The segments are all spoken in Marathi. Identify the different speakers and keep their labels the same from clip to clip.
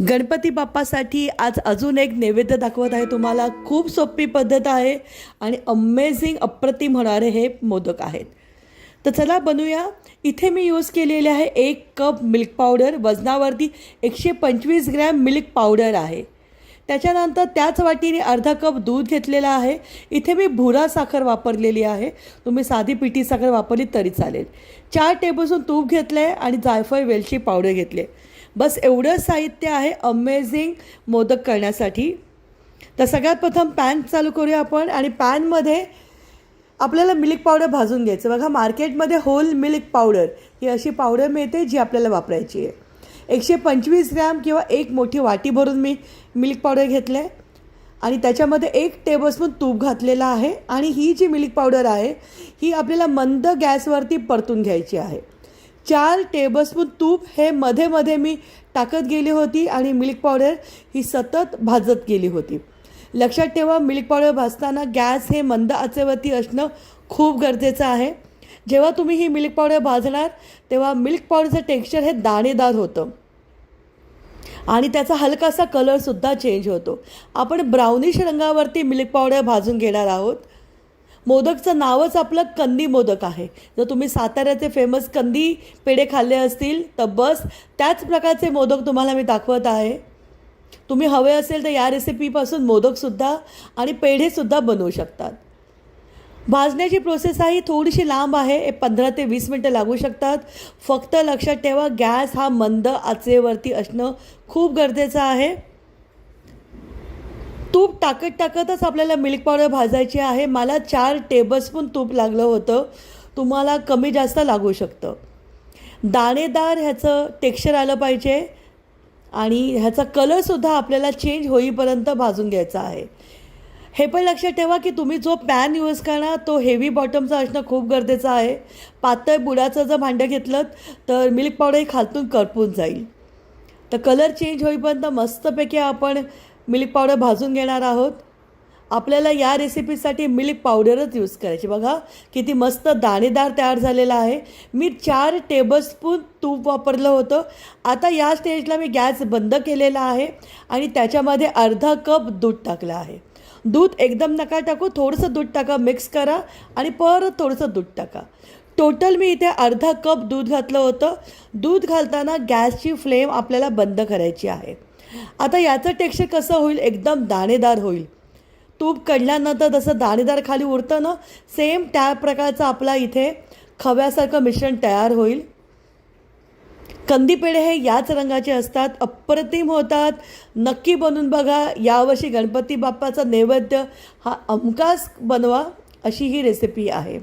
Speaker 1: गणपती बाप्पासाठी आज अजून एक नैवेद्य दाखवत आहे. तुम्हाला खूप सोपी पद्धत आहे आणि अमेझिंग अप्रतिम होणारे हे मोदक आहेत. तर चला बनवूया. इथे मी यूज केलेले आहे एक कप मिल्क पावडर वजनावरती एकशे पंचवीस ग्रॅम मिल्क पावडर आहे. त्याच्यानंतर त्याच वाटीने अर्धा कप दूध घेतलेला आहे. इथे मी भुरा साखर वापरलेली आहे. तुम्ही साधी पिठी साखर वापरली तरी चालेल. चार टेबलस्पून तूप घेतलं आहे आणि जायफळ वेलची पावडर घेतले बस एवढं साहित्य आहे अमेझिंग मोदक करण्यासाठी. तर सगळ्यात प्रथम पॅन चालू करूया आपण आणि पॅनमध्ये आपल्याला मिल्क पावडर भाजून घ्यायचं. बघा मार्केटमध्ये होल मिल्क पावडर ही अशी पावडर मिळते जी आपल्याला वापरायची आहे. एकशे पंचवीस ग्रॅम किंवा एक मोठी वाटी भरून मी मिल्क पावडर घेतलं. आहे आणि त्याच्यामध्ये एक टेबलस्पून तूप घातलेलं आहे. आणि ही जी मिल्क पावडर आहे ही आपल्याला मंद गॅसवरती परतून घ्यायची आहे. चार टेबलस्पून तूप हे मध्ये मध्ये मी टाकत गेली होती आणि मिल्क पावडर ही सतत भाजत गेली होती. लक्षात ठेवा मिल्क पावडर भाजताना गॅस हे मंद आचेवरती असणं खूप गरजेचं आहे. जेव्हा तुम्ही ही मिल्क पावडर भाजणार तेव्हा मिल्क पावडरचं टेक्स्चर हे दाणेदार होतं. आणि त्याचा हलकासा कलरसुद्धा चेंज होतो. आपण ब्राउनिश रंगावरती मिल्क पावडर भाजून घेणार आहोत. मोदकचं नावच आपलं कंदी मोदक आहे. जर तुम्ही साताऱ्याचे फेमस कंदी पेढे खाल्ले असतील तर बस त्याच प्रकारचे मोदक तुम्हाला मी दाखवत आहे. तुम्ही हवे असेल तर या रेसिपीपासून मोदकसुद्धा आणि पेढेसुद्धा बनवू शकतात. भाजण्याची प्रोसेस आहे थोडीशी लांब आहे पंधरा ते वीस मिनटं लागू शकतात. फक्त लक्षात ठेवा गॅस हा मंद आचेवरती असणं खूप गरजेचं आहे. तूप टाकत टाकतच आपल्याला मिल्क पावडर भाजायची आहे. मला चार टेबलस्पून तूप लागलं होतं. तुम्हाला कमी जास्त लागू शकतं. दाणेदार ह्याचं टेक्स्चर आलं पाहिजे आणि ह्याचा कलरसुद्धा आपल्याला चेंज होईपर्यंत भाजून घ्यायचा आहे. हे पण लक्षात ठेवा की तुम्ही जो पॅन यूज करणार तो हेवी बॉटमचा असणं खूप गरजेचं आहे. पातळ बुडाचं जर भांडं घेतलं तर मिल्क पावडर खालतून करपून जाईल. तर कलर चेंज होईपर्यंत मस्तपैकी आपण मिल्क पावडर भाजून घेणार आहोत. आपल्याला या रेसिपीसाठी मिल्क पावडरच यूज करायची. बघा किती मस्त दाणेदार तयार झालेला आहे. मी चार टेबलस्पून तूप वापरलं होतं. आता या स्टेजला मी गॅस बंद केलेला आहे आणि त्याच्यामध्ये अर्धा कप दूध टाकलं आहे. दूध एकदम नका टाकू थोडंसं दूध टाका मिक्स करा आणि परत थोडंसं दूध टाका. टोटल मी इथे अर्धा कप दूध घातलं होतं. दूध घालताना गॅसची फ्लेम आपल्याला बंद करायची आहे. आता याचं टेक्स्चर कसं होईल? एकदम दाणेदार होईल. तूप कढल्यानंतर जसं दाणेदार खाली उरतं ना सेम त्या प्रकारचं आपला इथे खव्यासारखं मिश्रण तयार होईल. कंदी पेढे हे याच रंगाचे असतात अप्रतिम होतात. नक्की बनवून बघा यावर्षी गणपती बाप्पाचा नैवेद्य हा अमकाच बनवा अशी ही रेसिपी आहे.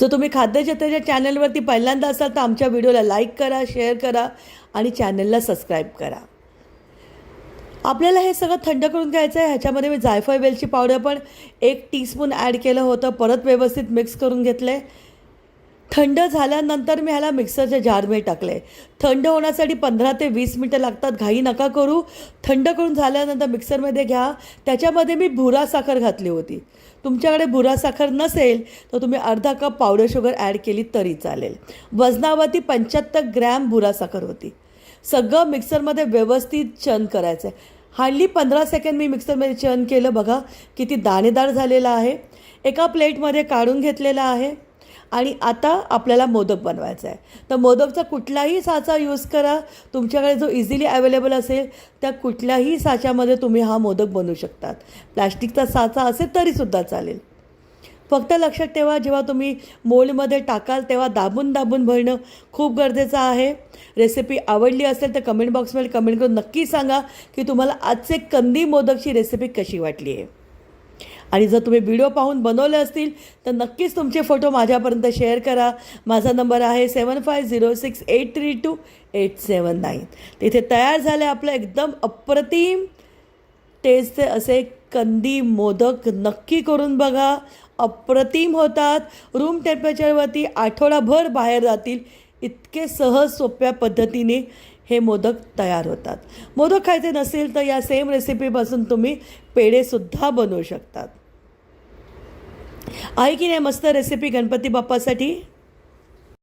Speaker 1: जर तुम्ही खाद्यजत्रेच्या चॅनलवरती पहिल्यांदा असाल तर आमच्या व्हिडिओला लाईक करा शेअर करा आणि चॅनलला सबस्क्राईब करा. आपल्याला हे सगळं थंड करून घ्यायचं आहे. ह्याच्यामध्ये मी जायफळ वेलची पावडर पण एक टीस्पून ॲड केलं होतं. परत व्यवस्थित मिक्स करून घेतलं आहे थंड झाल्यानंतर मी ह्याला मिक्सरच्या जारमध्ये टाकलं. आहे थंड होण्यासाठी पंधरा ते वीस मिनटं लागतात. घाई नका करू. थंड करून झाल्यानंतर मिक्सरमध्ये घ्या. त्याच्यामध्ये मी भुरा साखर घातली होती. तुमच्याकडे भुरा साखर नसेल तर तुम्ही अर्धा कप पावडर शुगर ॲड केली तरी चालेल. वजनावरती पंच्याहत्तर ग्रॅम भुरा साखर होती. सगळं मिक्सरमध्ये व्यवस्थित चन करायचं आहे हार्डली पंधरा सेकंड मी मिक्सरमध्ये चन केलं बघा किती दाणेदार झालेलं आहे. एका प्लेटमध्ये काढून घेतलेलं आहे. आणि आता आपल्याला मोदक बनवायचा आहे तर मोदकचा कुठलाही साचा यूज करा. तुमच्याकडे जो इझिली अवेलेबल असेल त्या कुठल्याही साच्यामध्ये तुम्ही हा मोदक बनवू शकतात. प्लॅस्टिकचा साचा असेल तरीसुद्धा चालेल. फक्त लक्षात ठेवा जेव्हा तुम्ही मोल्डमध्ये टाकाल तेव्हा दाबून दाबून भरणं खूप गरजेचं आहे. रेसिपी आवडली असेल तर कमेंट बॉक्समध्ये कमेंट करून नक्की सांगा की तुम्हाला आजचे कंदी मोदकची रेसिपी कशी वाटली आहे. आणि जर तुम्ही व्हिडिओ पाहून बनवले असतील तर नक्कीच तुमचे फोटो माझ्यापर्यंत शेअर करा. माझा नंबर आहे seven five zero six eight three two eight seven nine तिथे तयार झाले आपलं एकदम अप्रतिम टेस्टचे असे कंदी मोदक. नक्की करून बघा. अप्रतिम होतात. रूम टेम्परेचरवरती आठवडाभर बाहेर जातील. इतके सहज सोप्या पद्धतीने हे मोदक तयार होतात. मोदक खायचे नसेल तर या सेम रेसिपीपासून तुम्ही पेढेसुद्धा बनवू शकतात. आहे की नाही मस्त रेसिपी गणपती बाप्पासाठी?